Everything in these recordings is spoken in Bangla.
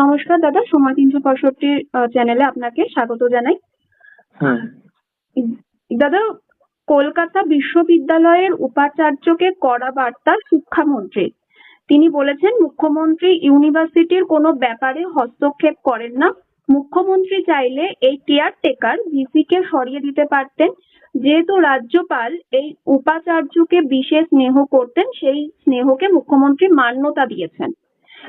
নমস্কার দাদা সময় তিনশো পঁয়ষট্টি চ্যানেলে আপনাকে স্বাগত জানাই। হুম দাদা কলকাতা বিশ্ববিদ্যালয়ের উপাচার্যকে কড়া বার্তা শিক্ষামন্ত্রী। তিনি বলেছেন মুখ্যমন্ত্রী ইউনিভার্সিটির কোনো ব্যাপারে হস্তক্ষেপ করেন না। মুখ্যমন্ত্রী চাইলে এই কেয়ারটেকার ভিসিকে সরিয়ে দিতে পারতেন। যেহেতু রাজ্যপাল এই উপাচার্যকে বিশেষ স্নেহ করতেন সেই স্নেহকে মুখ্যমন্ত্রী মান্যতা দিয়েছেন।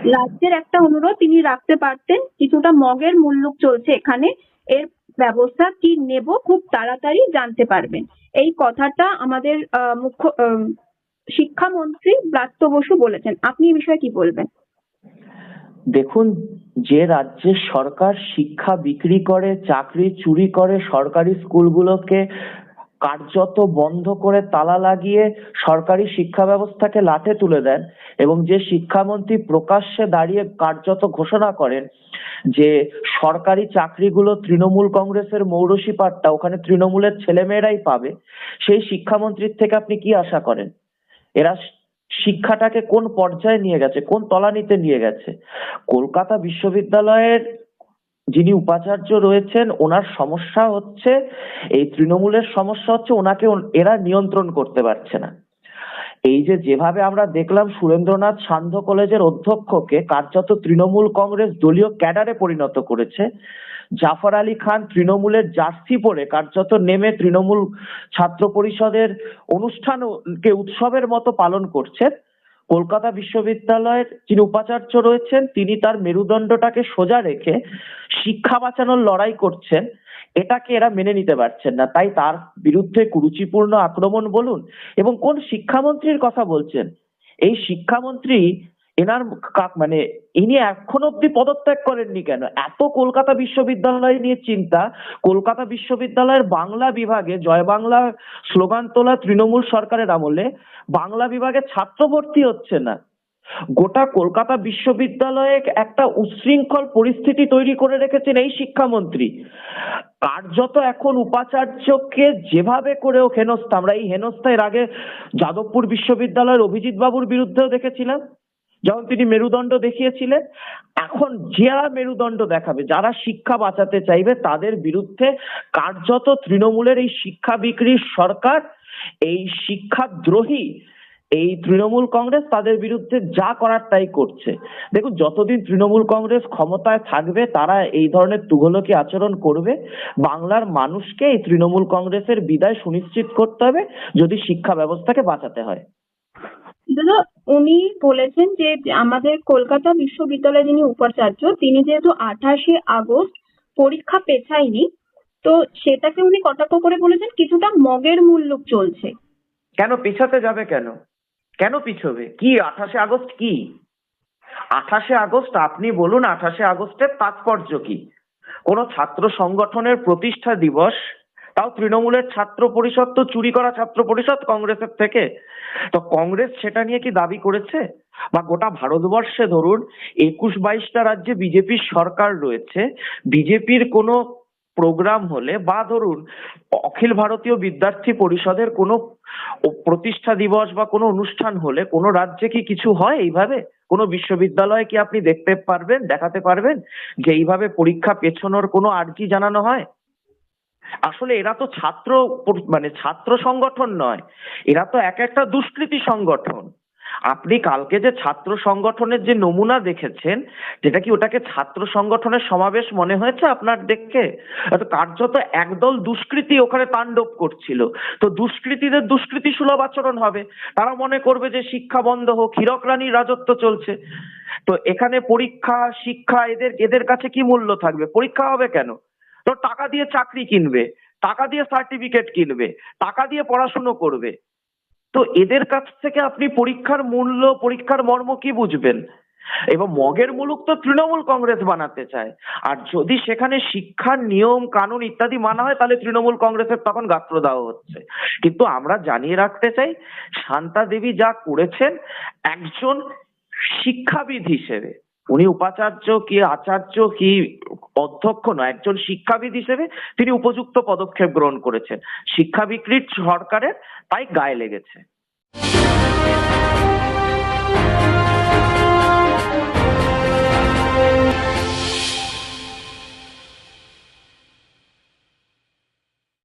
রাজ্যের একটা অনুরোধ, তিনি রাখতে পারতেন কিছুটা মগের মূল্য চলছে এখানে। এর ব্যবস্থা কি নেব খুব তাড়াতাড়ি জানতে পারবেন। এই কথাটা আমাদের মুখ্য শিক্ষামন্ত্রী ব্রাত্য বসু বলেছেন। আপনি এই বিষয়ে কি বলবেন? দেখুন, যে রাজ্যের সরকার শিক্ষা বিক্রি করে, চাকরি চুরি করে সরকারি স্কুলগুলোকে কার্যত বন্ধ করে তালা লাগিয়ে সরকারি শিক্ষা ব্যবস্থাকে লাঠে তুলে দেন এবং যে শিক্ষামন্ত্রী প্রকাশ্যে দাঁড়িয়ে কার্যত ঘোষণা করেন যে সরকারি চাকরিগুলো তৃণমূল কংগ্রেসের মৌরসী পাট্টা, ওখানে তৃণমূলের ছেলেমেয়েরাই পাবে, সেই শিক্ষামন্ত্রীর থেকে আপনি কি আশা করেন? এরা শিক্ষাটাকে কোন পর্যায়ে নিয়ে গেছে, কোন তলানিতে নিয়ে গেছে? কলকাতা বিশ্ববিদ্যালয়ের যিনি উপাচার্য রয়েছেন, ওনার সমস্যা হচ্ছে, এই তৃণমূলের সমস্যা হচ্ছে ওনাকে এরা নিয়ন্ত্রণ করতে পারছে না। এই যে যেভাবে আমরা দেখলাম সুরেন্দ্রনাথ সান্ধ্য কলেজের অধ্যক্ষকে কার্যত তৃণমূল কংগ্রেস দলীয় ক্যাডারে পরিণত করেছে, জাফর আলী খান তৃণমূলের জার্সি পরে কার্যত নেমে তৃণমূল ছাত্র পরিষদের অনুষ্ঠানকে উৎসবের মতো পালন করছেন কলকাতা বিশ্ববিদ্যালয়ের যিনি উপাচার্য রয়েছেন, তিনি তার মেরুদণ্ডটাকে সোজা রেখে শিক্ষা বাঁচানোর লড়াই করছেন। এটাকে এরা মেনে নিতে পারছেন না। তাই তার বিরুদ্ধে কুরুচিপূর্ণ আক্রমণ বলুন এবং কোন শিক্ষামন্ত্রীর কথা বলছেন? এই শিক্ষামন্ত্রী এনার কা- মানে ইনি এখন অব্দি পদত্যাগ করেননি কেন? এত কলকাতা বিশ্ববিদ্যালয় নিয়ে চিন্তা, কলকাতা বিশ্ববিদ্যালয়ের বাংলা বিভাগে, জয় বাংলা স্লোগান তোলা তৃণমূল সরকারের আমলে বাংলা বিভাগে ছাত্র ভর্তি হচ্ছে না। গোটা কলকাতা বিশ্ববিদ্যালয়ে একটা উচ্ছৃঙ্খল পরিস্থিতি তৈরি করে রেখেছেন এই শিক্ষামন্ত্রী। কার্যত এখন উপাচার্যকে যেভাবে করেও হেনস্থা, আমরা এই হেনস্থা এর আগে যাদবপুর বিশ্ববিদ্যালয়ের অভিজিৎ বাবুর বিরুদ্ধেও দেখেছিলাম। যখন তিনি মেরুদণ্ড দেখিয়েছিলেন, এখন যারা মেরুদণ্ড দেখাবে, যারা শিক্ষা বাঁচাতে চাইবে, তাদের বিরুদ্ধে কার্যত তৃণমূলের এই শিক্ষা বিক্রির সরকার, এই শিক্ষাদ্রোহী এই তৃণমূল কংগ্রেস তাদের বিরুদ্ধে যা করার তাই করছে। দেখুন, যতদিন তৃণমূল কংগ্রেস ক্ষমতায় থাকবে, তারা এই ধরনের তুঘলকি আচরণ করবে, বাংলার মানুষকে এই তৃণমূল কংগ্রেসের বিদায় সুনিশ্চিত করতে হবে, যদি শিক্ষা ব্যবস্থাকে বাঁচাতে হয়। দাদা, উনি বলেছেন যে আমাদের কলকাতা বিশ্ববিদ্যালয়ে যিনি উপাচার্য, তিনি যেহেতু আঠাশে আগস্ট পরীক্ষা পেছায়নি, তো সেটাকে উনি কটাক্ষ করে বলেছেন কিছুটা মগের মূল্য চলছে। কেন পিছাতে যাবে কেন? কেন পিছবে? কি, আঠাশে আগস্ট কি? আঠাশে আগস্ট, আপনি বলুন আঠাশে আগস্টের তাৎপর্য কি? কোন ছাত্র সংগঠনের প্রতিষ্ঠা দিবস তাও তৃণমূলের ছাত্র পরিষদ তো চুরি করা ছাত্র পরিষদ কংগ্রেসের থেকে। তো কংগ্রেস সেটা নিয়ে কি দাবি করেছে? বা গোটা ভারতবর্ষে ধরুন, একুশ বাইশটা রাজ্যে বিজেপির সরকার রয়েছে। বিজেপির কোনো প্রোগ্রাম হলে বা ধরুন, অখিল ভারতীয় বিদ্যার্থী পরিষদের কোনো প্রতিষ্ঠা দিবস বা কোনো অনুষ্ঠান হলে কোনো রাজ্যে কি কিছু হয় এইভাবে? কোনো বিশ্ববিদ্যালয়ে কি আপনি দেখতে পারবেন, দেখাতে পারবেন যে এইভাবে পরীক্ষা পেছনোর কোনো আর্জি জানানো হয়? আসলে এরা তো ছাত্র মানে ছাত্র সংগঠন নয়। এরা তো এক একটা দুষ্কৃতী সংগঠন। আপনি কালকে যে ছাত্র সংগঠনের যে নমুনা দেখেছেন, যেটা কি ওটাকে ছাত্র সংগঠনের সমাবেশ মনে হয়েছে আপনার দেখে? কার্যত একদল দুষ্কৃতী ওখানে তাণ্ডব করছিল। তো দুষ্কৃতীদের দুষ্কৃতী সুলভ আচরণ হবে। তারা মনে করবে যে শিক্ষা বন্ধ হোক, হীরক রানীর রাজত্ব চলছে। তো এখানে পরীক্ষা, শিক্ষা, এদের এদের কাছে কি মূল্য থাকবে? পরীক্ষা হবে কেন? তো টাকা দিয়ে চাকরি কিনবে। টাকা দিয়ে সার্টিফিকেট কিনবে, টাকা দিয়ে পড়াশুনো করবে। তো এদের কাছ থেকে আপনি পরীক্ষার মূল্য, পরীক্ষার মর্ম কি বুঝবেন? এবং মগের মুলুক তো তৃণমূল কংগ্রেস বানাতে চায়। আর যদি সেখানে শিক্ষার নিয়ম, কানুন ইত্যাদি মানা হয়, তাহলে তৃণমূল কংগ্রেসের তখন গাত্রদাহ হচ্ছে। কিন্তু আমরা জানিয়ে রাখতে চাই, শান্তা দেবী যা করেছেন, একজন শিক্ষাবিদ হিসেবে। উনি উপাচার্য কি আচার্য কি অধ্যক্ষ নয় একজন শিক্ষাবিদ হিসেবে তিনি উপযুক্ত পদক্ষেপ গ্রহণ করেছেন। শিক্ষা বিক্রির সরকারের তাই গায়ে লেগেছে।